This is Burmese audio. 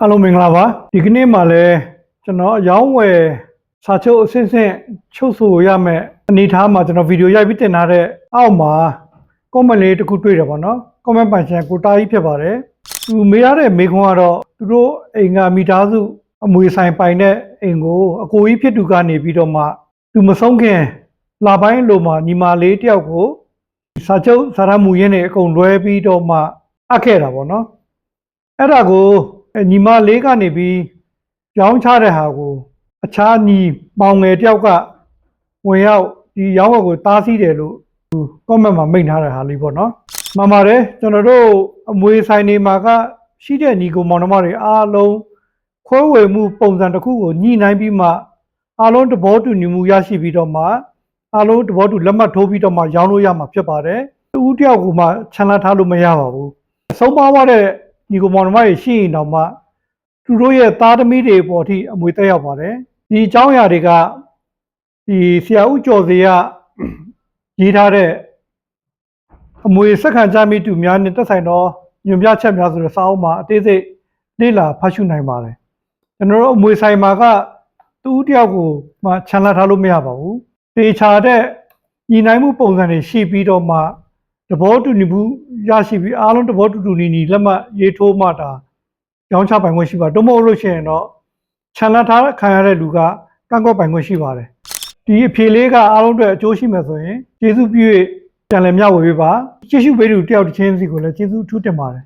အားလုံးမင်္ဂလာပါဒီကနေ့မှလည်းကျွန်တော်အယောင်းဝယ်စာချုပ်အစစ်စစ်ချုပ်ဆိုရမယ်အနေထားမှာကျွန်တော်ဗီဒီယိုရိုက်ပြီးတင်ထားတဲ့အောက်မှာ comment လေးတစ်ခုတွေ့တယ်ပေါ့နော် comment ပိုင်ရှင်ကိုတာကြီးဖြစ်ပါတယ်သူမေးရတဲ့မေးခွန်းကတော့သူတို့အိမ်ကမိသားစုအမွေဆိုင်ပိုင်တဲ့အိမ်ကိုအကိုကြီးဖြစ်သူကနေပြီးတော့မှသူမဆုံးခင်လာပိုင်းလိုမှာညီမလေးတယောက်ကိုစာချုပ်စာရမူရင်းတွေအကုန်လွဲပြီးတော့မှအပ်ခဲ့တာပေါ့နော်အဲ့ဒါကို အဲညီမလေးကနေပြီးကြောင်းချတဲ့ဟာကို အခြားညီမောင်ငယ်တယောက်ကဝင်ရောက်ဒီရောင်းဝယ်ကိုတားဆီးတယ်လို့သူ comment မှာမိန့်ထားတဲ့ဟာလေးပေါ့နော်မှန်ပါတယ်ကျွန်တော်တို့အမွေဆိုင်တွေမှာကရှိတဲ့ညီကိုမောင်နှမတွေအားလုံးခွဲဝေမှုပုံစံတစ်ခုကိုညှိနှိုင်းပြီးမှအားလုံးသဘောတူညီမှုရရှိပြီးတော့မှအားလုံးသဘောတူလက်မှတ်ထိုးပြီးတော့မှရောင်းလို့ရမှာဖြစ်ပါတယ်တူဦးတယောက်ကမှခြံလာထားလို့မရပါဘူးဆုံးပါသွားတဲ့ ညီကောင်မောင်နှမတွေရှိရင်တော့မှသူတို့ရဲ့သားသမီးတွေပေါ်ထိအမွေတက်ရောက်ပါတယ်ဒီအကြောင်းအရာတွေကဒီဆရာဦးကျော်စေကရေးထားတဲ့အမွေစက္ကန့်ကြမိတူများနဲ့တက်ဆိုင်တော့ညွန်ပြချက်များဆိုတဲ့စာအုပ်မှာအသေးစိတ်လေ့လာဖတ်ရှုနိုင်ပါတယ်ကျွန်တော်တို့အမွေဆိုင်မှာကသူ့တယောက်ကိုမှခြံလာထားလို့မရပါဘူးတေချာတဲ့ညီနိုင်မှုပုံစံတွေရှိပြီးတော့မှသဘောတူညီမှု ရရှိပြီးအားလုံးသဘောတူတူညီညီလက်မှတ်ရေးထိုးမှတာကြောင်းချပိုင်ခွင့်ရှိပါတော့မဟုတ်လို့ရှိရင်တော့ခြံလန်းထားခံရတဲ့လူကကန့်ကွက်ပိုင်ခွင့်ရှိပါတယ်ဒီအဖြေလေးကအားလုံးအတွက်အကျိုးရှိမယ်ဆိုရင်ကျေးဇူးပြု၍ပြန်လည်မျှဝေပေးပါကျေးဇူးပေးသူတယောက်တစ်ချင်းစီကိုလည်းကျေးဇူးအထူးတင်ပါတယ်